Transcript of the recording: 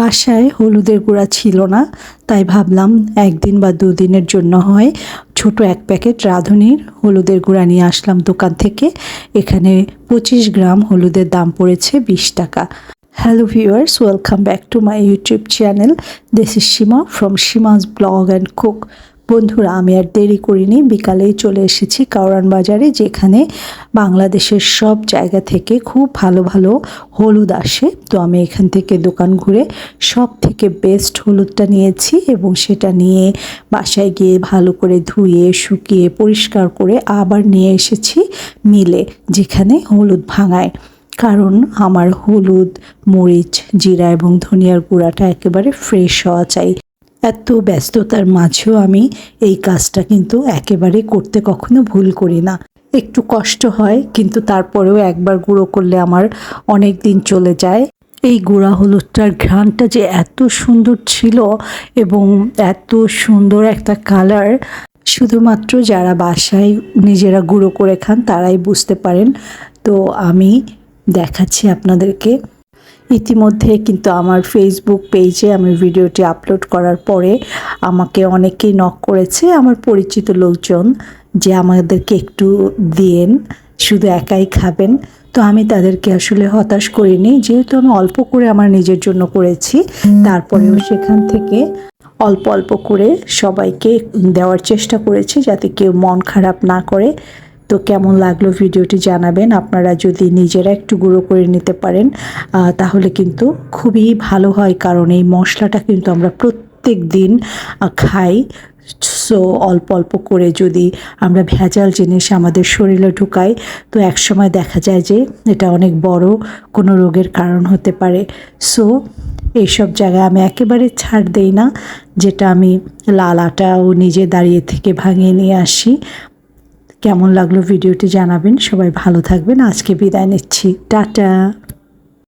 বাসায় হলুদের গুঁড়া ছিল না, তাই ভাবলাম একদিন বা দুদিনের জন্য হয়। ছোট এক প্যাকেট রাঁধুনির হলুদের গুঁড়া নিয়ে আসলাম দোকান থেকে। এখানে পঁচিশ গ্রাম হলুদের দাম পড়েছে বিশ টাকা। Hello viewers welcome back to my YouTube channel this is Seema from Seema's blog and cook বন্ধুরা, আমি আর দেরি করিনি। বিকালেই চলে এসেছি কাউরান বাজারে, যেখানে বাংলাদেশের সব জায়গা থেকে খুব ভালো ভালো হলুদ আসে। তো আমি এখান থেকে দোকান ঘুরে সব থেকে বেস্ট হলুদটা নিয়েছি এবং সেটা নিয়ে বাসায় গিয়ে ভালো করে ধুয়ে, শুকিয়ে, পরিষ্কার করে আবার নিয়ে এসেছি মিলে, যেখানে হলুদ ভাঙায়। কারণ আমার হলুদ, মরিচ, জিরা এবং ধনিয়ার গুঁড়াটা একেবারে ফ্রেশ হওয়া চাই। এত ব্যস্ততার মাঝেও আমি এই কাজটা কিন্তু একেবারে করতে কখনো ভুল করি না। একটু কষ্ট হয়, কিন্তু তারপরেও একবার গুঁড়ো করলে আমার অনেক দিন চলে যায়। এই গুঁড়া হলুদটার ঘ্রাণটা যে এত সুন্দর ছিল এবং এত সুন্দর একটা কালার, শুধুমাত্র যারা বাসায় নিজেরা গুঁড়ো করে খান তারাই বুঝতে পারেন। তো আমি দেখাচ্ছি আপনাদেরকে। ইতিমধ্যে কিন্তু আমার ফেসবুক পেজে আমি ভিডিওটি আপলোড করার পরে আমাকে অনেকেই নক করেছে, আমার পরিচিত লোকজন যে আমাদেরকে একটু দিয়েন, শুধু একাই খাবেন। তো আমি তাদেরকে আসলে হতাশ করিনি, যেহেতু আমি অল্প করে আমার নিজের জন্য করেছি, তারপরেও সেখান থেকে অল্প অল্প করে সবাইকে দেওয়ার চেষ্টা করেছি যাতে কেউ মন খারাপ না করে তো কেমন লাগল ভিডিওটি জানাবেন। আপনারা যদি নিজেরা একটু গুঁড়ো করে নিতে পারেন তাহলে কিন্তু খুবই ভালো হয়, কারণ এই মশলাটা কিন্তু আমরা প্রত্যেক দিন খাই। সো, অল্প অল্প করে যদি আমরা ভেজাল জিনিস আমাদের শরীরে ঢুকাই, তো একসময় দেখা যায় যে এটা অনেক বড় কোনো রোগের কারণ হতে পারে। সো, এইসব জায়গায় আমি একেবারে ছাড় দেই না, যেটা আমি লাল আটাও নিজে দাঁড়িয়ে থেকে ভাঙিয়ে নিয়ে আসি। কেমন লাগল ভিডিওটি জানাবেন। সবাই ভালো থাকবেন। আজকে বিদায় নিচ্ছি। টাটা।